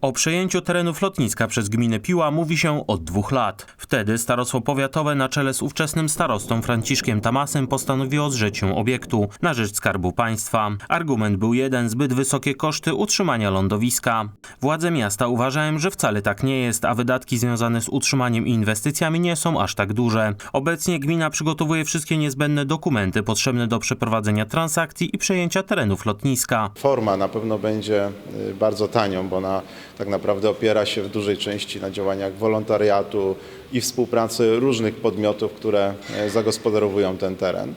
O przejęciu terenów lotniska przez gminę Piła mówi się od dwóch lat. Wtedy starostwo powiatowe na czele z ówczesnym starostą Franciszkiem Tamasem postanowiło zrzec się obiektu na rzecz Skarbu Państwa. Argument był jeden, zbyt wysokie koszty utrzymania lądowiska. Władze miasta uważają, że wcale tak nie jest, a wydatki związane z utrzymaniem i inwestycjami nie są aż tak duże. Obecnie gmina przygotowuje wszystkie niezbędne dokumenty potrzebne do przeprowadzenia transakcji i przejęcia terenów lotniska. Forma na pewno będzie y, bardzo tanią, bo ona tak naprawdę opiera się w dużej części na działaniach wolontariatu i współpracy różnych podmiotów, które e, zagospodarowują ten teren.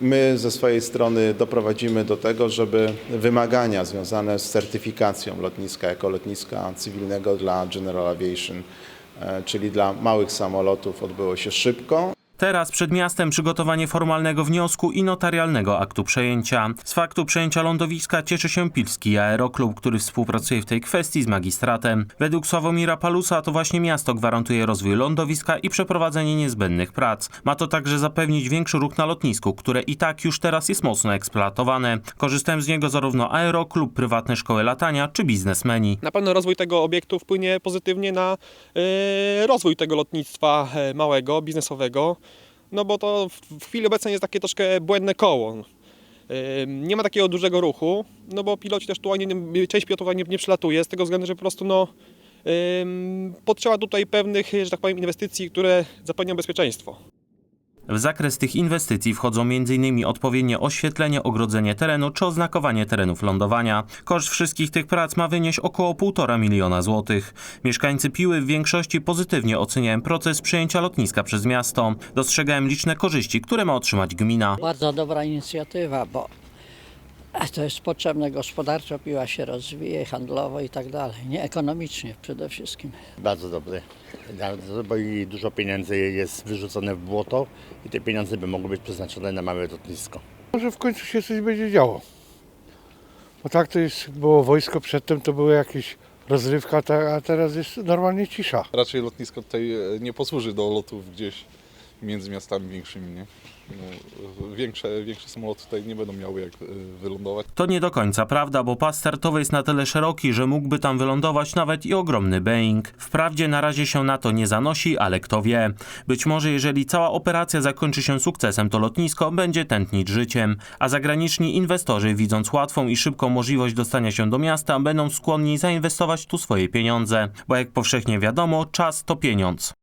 My ze swojej strony doprowadzimy do tego, żeby wymagania związane z certyfikacją lotniska jako lotniska cywilnego dla General Aviation, e, czyli dla małych samolotów, odbyło się szybko. Teraz przed miastem przygotowanie formalnego wniosku i notarialnego aktu przejęcia. Z faktu przejęcia lądowiska cieszy się Pilski Aeroklub, który współpracuje w tej kwestii z magistratem. Według Sławomira Palusa to właśnie miasto gwarantuje rozwój lądowiska i przeprowadzenie niezbędnych prac. Ma to także zapewnić większy ruch na lotnisku, które i tak już teraz jest mocno eksploatowane. Korzystają z niego zarówno Aeroklub, prywatne szkoły latania czy biznesmeni. Na pewno rozwój tego obiektu wpłynie pozytywnie na e, rozwój tego lotnictwa e, małego, biznesowego, no bo to w, chwili obecnej jest takie troszkę błędne koło. Nie ma takiego dużego ruchu, no bo piloci też tu część pilotów nie, nie przylatuje, z tego względu, że po prostu no, potrzeba tutaj pewnych, że tak powiem, inwestycji, które zapewnią bezpieczeństwo. W zakres tych inwestycji wchodzą m.in. odpowiednie oświetlenie, ogrodzenie terenu czy oznakowanie terenów lądowania. Koszt wszystkich tych prac ma wynieść około 1,5 miliona złotych. Mieszkańcy Piły w większości pozytywnie oceniają proces przejęcia lotniska przez miasto. Dostrzegają liczne korzyści, które ma otrzymać gmina. Bardzo dobra inicjatywa, bo to jest potrzebne gospodarczo, piła się rozwija, handlowo i tak dalej, nie ekonomicznie przede wszystkim. Bardzo dobry. Bardzo, bo i dużo pieniędzy jest wyrzucone w błoto i te pieniądze by mogły być przeznaczone na małe lotnisko. Może w końcu się coś będzie działo. Bo tak to jest, było wojsko przedtem, to była jakaś rozrywka, a teraz jest normalnie cisza. raczej lotnisko tutaj e, nie posłuży do lotów gdzieś między miastami większymi, nie? No, większe, większe samoloty tutaj nie będą miały jak e, wylądować. To nie do końca prawda, bo pas startowy jest na tyle szeroki, że mógłby tam wylądować nawet i ogromny Boeing. Wprawdzie na razie się na to nie zanosi, ale kto wie. Być może jeżeli cała operacja zakończy się sukcesem, to lotnisko będzie tętnić życiem, a zagraniczni inwestorzy, widząc łatwą i szybką możliwość dostania się do miasta, będą skłonni zainwestować tu swoje pieniądze, bo jak powszechnie wiadomo, czas to pieniądz.